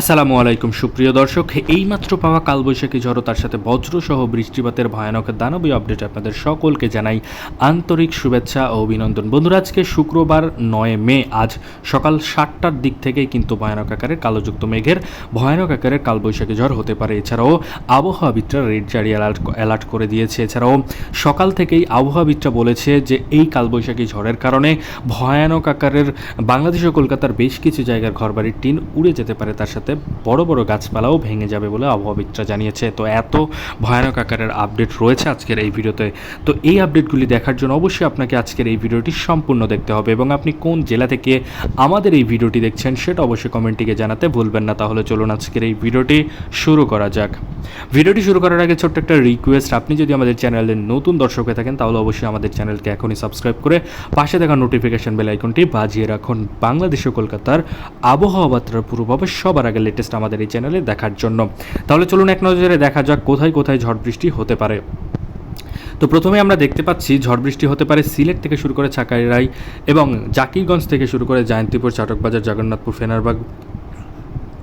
আসসালামু আলাইকুম, সুপ্রিয় দর্শক। এইমাত্র পাওয়া কালবৈশাখী ঝড়, তার সাথে বজ্রসহ বৃষ্টিপাতের ভয়ানক দানবীয় আপডেট আপনাদের সকলকে জানাই আন্তরিক শুভেচ্ছা ও অভিনন্দন। বন্ধুরা, আজকে শুক্রবার নয় মে, আজ সকাল সাতটার দিক থেকেই কিন্তু ভয়ানক আকারের কালোযুক্ত মেঘের ভয়ানক আকারের কালবৈশাখী ঝড় হতে পারে। এছাড়াও আবহাওয়াবিদরা রেড জারি অ্যালার্ট অ্যালার্ট করে দিয়েছে। এছাড়াও সকাল থেকেই আবহাওয়াবিদরা বলেছে যে এই কালবৈশাখী ঝড়ের কারণে ভয়ানক আকারের বাংলাদেশ ও কলকাতার বেশ কিছু জায়গার ঘরবাড়ির টিন উড়ে যেতে পারে, তার সাথে বড় বড় গাছপালাও ভেঙে যাবে বলে আবহাওয়াবিদরা জানিয়েছে। তো এত ভয়ানক আকারের আপডেট রয়েছে আজকের এই ভিডিওতে। তো এই আপডেটগুলি দেখার জন্য অবশ্যই আপনাকে আজকের এই ভিডিওটি সম্পূর্ণ দেখতে হবে এবং আপনি কোন জেলা থেকে আমাদের এই ভিডিওটি দেখছেন সেটা অবশ্যই কমেন্টটিকে জানাতে ভুলবেন না। তাহলে চলুন আজকের এই ভিডিওটি শুরু করা যাক। ভিডিওটি শুরু করার আগে ছোট্ট একটা রিকোয়েস্ট আপনি যদি আমাদের চ্যানেলের নতুন দর্শক হয়ে থাকেন তাহলে অবশ্যই আমাদের চ্যানেলকে এখনই সাবস্ক্রাইব করে পাশে থাকা নোটিফিকেশন বেল আইকনটি বাজিয়ে রাখুন। বাংলাদেশ ও কলকাতার আবহাওয়া বার্তার পূর্বাভাস সবার আগে লেটেস্ট আমাদের এই চ্যানেলে দেখার জন্য। তাহলে চলুন এক নজরে দেখা যাক কোথায় কোথায় ঝড় বৃষ্টি হতে পারে। তো প্রথমে আমরা দেখতে পাচ্ছি, ঝড় বৃষ্টি হতে পারে সিলেট থেকে শুরু করে ছাকাইরাই এবং জাকিরগঞ্জ থেকে শুরু করে জয়ন্তীপুর, চাটকবাজার, জগন্নাথপুর, ফেনারবাগ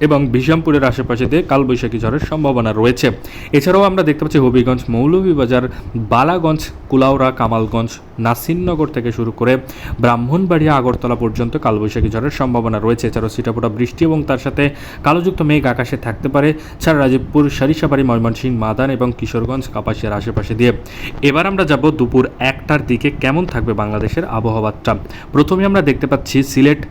এবং বিশামপুরের আশেপাশে দিয়ে কালবৈশাখী ঝড়ের সম্ভাবনা রয়েছে। এছাড়াও আমরা দেখতে পাচ্ছি হবিগঞ্জ মৌলভীবাজার, বালাগঞ্জ, কুলাউড়া, কামালগঞ্জ, নাসিরনগর থেকে শুরু করে ব্রাহ্মণবাড়িয়া, আগরতলা পর্যন্ত কালবৈশাখী ঝড়ের সম্ভাবনা রয়েছে। এছাড়াও সিটাপোটা বৃষ্টি এবং তার সাথে কালোযুক্ত মেঘ আকাশে থাকতে পারে। ছাড়া রাজীবপুর সারিসাবাড়ি, ময়মনসিংহ, মাদান এবং কিশোরগঞ্জ, কাপাসিয়ার আশেপাশে দিয়ে। এবার আমরা যাব দুপুর একটার দিকে কেমন থাকবে বাংলাদেশের আবহাওয়াটা। প্রথমে আমরা দেখতে পাচ্ছি সিলেট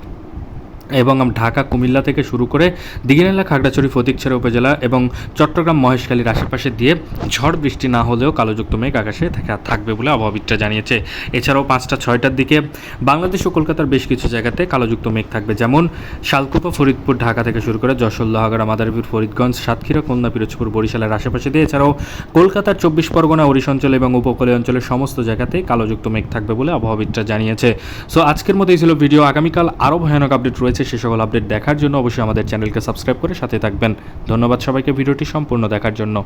এবং ঢাকা, কুমিল্লা থেকে শুরু করে দিঘিনালা খাগড়াছড়ি, ফতিকছড়া উপজেলা এবং চট্টগ্রাম, মহেশখালীর আশেপাশে দিয়ে ঝড় বৃষ্টি না হলেও কালোযুক্ত মেঘ আকাশে থাকা- থাকবে বলে আবহাওয়াবিদরা জানিয়েছে। এছাড়াও পাঁচটা, ছয়টার দিকে বাংলাদেশ ও কলকাতার বেশ কিছু জায়গাতে কালোযুক্ত মেঘ থাকবে, যেমন শালকুপা, ফরিদপুর, ঢাকা থেকে শুরু করে যশোর, লোহাগড়া, মাদারীপুর, ফরিদগঞ্জ, সাতক্ষীরা, খুলনা, পিরোজপুর, বরিশালের আশেপাশে দিয়ে এছাড়াও কলকাতার চব্বিশ পরগনা, ওড়িশ অঞ্চল এবং উপকূলীয় অঞ্চলের সমস্ত জায়গাতে কালোযুক্ত মেঘ থাকবে বলে আবহাওয়াবিদরা জানিয়েছে। সো আজকের মতো এই ছিল ভিডিও। আগামীকাল আরও ভয়ানক আপডেট রয়েছে সে সকল আপডেট দেখার জন্য অবশ্যই আমাদের চ্যানেলকে সাবস্ক্রাইব করে সাথে থাকবেন। ধন্যবাদ সবাইকে, ভিডিওটি সম্পূর্ণ দেখার জন্য।